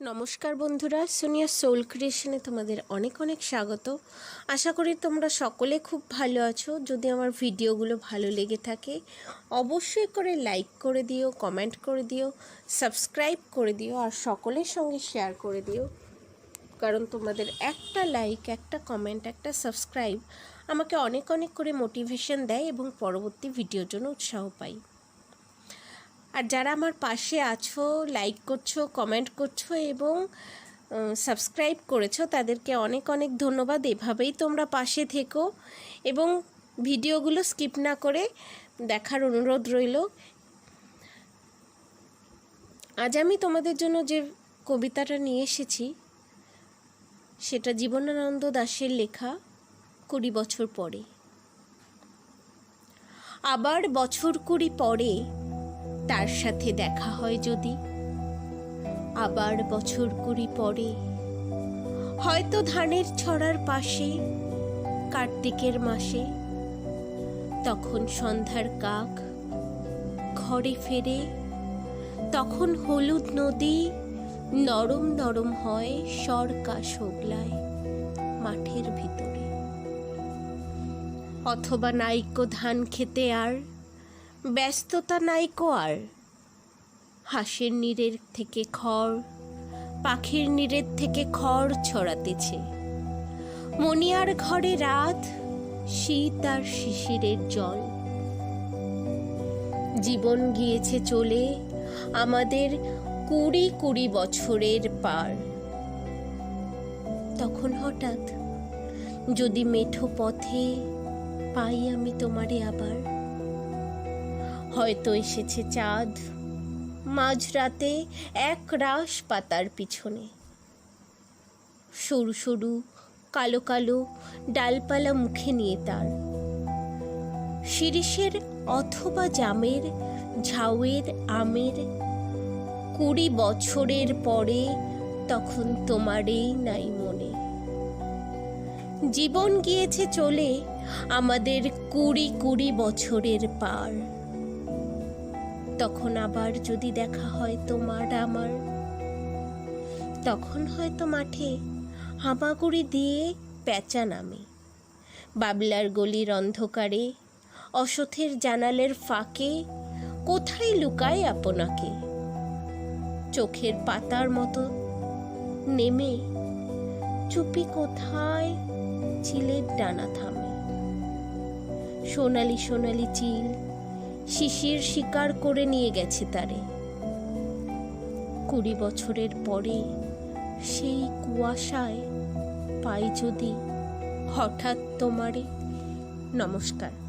নমস্কার বন্ধুরা, সোনিয়া সোল ক্রিয়েশনে তোমাদের অনেক অনেক স্বাগত। আশা করি তোমরা সকলে খুব ভালো আছো। যদি আমার ভিডিওগুলো ভালো লেগে থাকে, অবশ্যই করে লাইক করে দিও, কমেন্ট করে দিও, সাবস্ক্রাইব করে দিও, আর সকলের সঙ্গে শেয়ার করে দিও। কারণ তোমাদের একটা লাইক, একটা কমেন্ট, একটা সাবস্ক্রাইব আমাকে অনেক অনেক করে মোটিভেশন দেয় এবং পরবর্তী ভিডিওর জন্য উৎসাহ পাই। আর যারা আমার পাশে আছো লাইক করছ কমেন্ট করছ এবং সাবস্ক্রাইব করেছ, তাদেরকে অনেক অনেক ধন্যবাদ। এভাবেই তোমরা পাশে থেকো এবং ভিডিওগুলো স্কিপ না করে দেখার অনুরোধ রইল। আজ আমি তোমাদের জন্য যে কবিতাটা নিয়ে এসেছি, সেটা জীবনানন্দ দাশের লেখা, কুড়ি বছর পরে। আবার বছর কুড়ি পরে তার সাথে দেখা হয় যদি। আবার বছর কুড়ি পরে, হয়তো ধানের ছড়ার পাশে, কার্তিকের মাসে, তখন সন্ধ্যার কাক ঘরে ফেরে, তখন হলুদ নদী নরম নরম হয় সরকা শোগলায় মাঠের ভিতরে। অথবা নাইকো ধান খেতে আর ব্যস্ততা নাইকো আর হাঁসের নীরের থেকে খড়, পাখির নীরের থেকে খড় ছড়াতেছে। মনিয়ার ঘরে রাত, শীত আর শিশিরের জল। জীবন গিয়েছে চলে আমাদের কুড়ি কুড়ি বছরের পার। তখন হঠাৎ যদি মেঠো পথে পাই আমি তোমারে আবার। হয়তো এসেছে চাঁদ মাঝরাতে এক রাস পাতার পিছনে। সরু সরু, কালো কালো ডালপালা মুখে নিয়ে তার। শিরিষের অথবা জামের, ঝাউয়ের আমের, কুড়ি বছরের পরে তখন তোমারই নাই মনে। জীবন গিয়েছে চলে আমাদের কুড়ি কুড়ি বছরের পার। তখন আবার যদি দেখা হয় তোমার আমার, তখন হয়তো মাঠে হামাগুড়ি দিয়ে পেঁচা নামে। বাবলার গলির অন্ধকারে, অসথের জানালের ফাঁকে, কোথায় লুকায় আপনাকে? চোখের পাতার মতো নেমে চুপি কোথায় চিলের ডানা থামে। সোনালি সোনালি চিল শিশির শিকার করে নিয়ে গেছে তারে। কুড়ি বছরের পরে সেই কুয়াশায় পাই যদি হঠাৎ তোমারে। নমস্কার।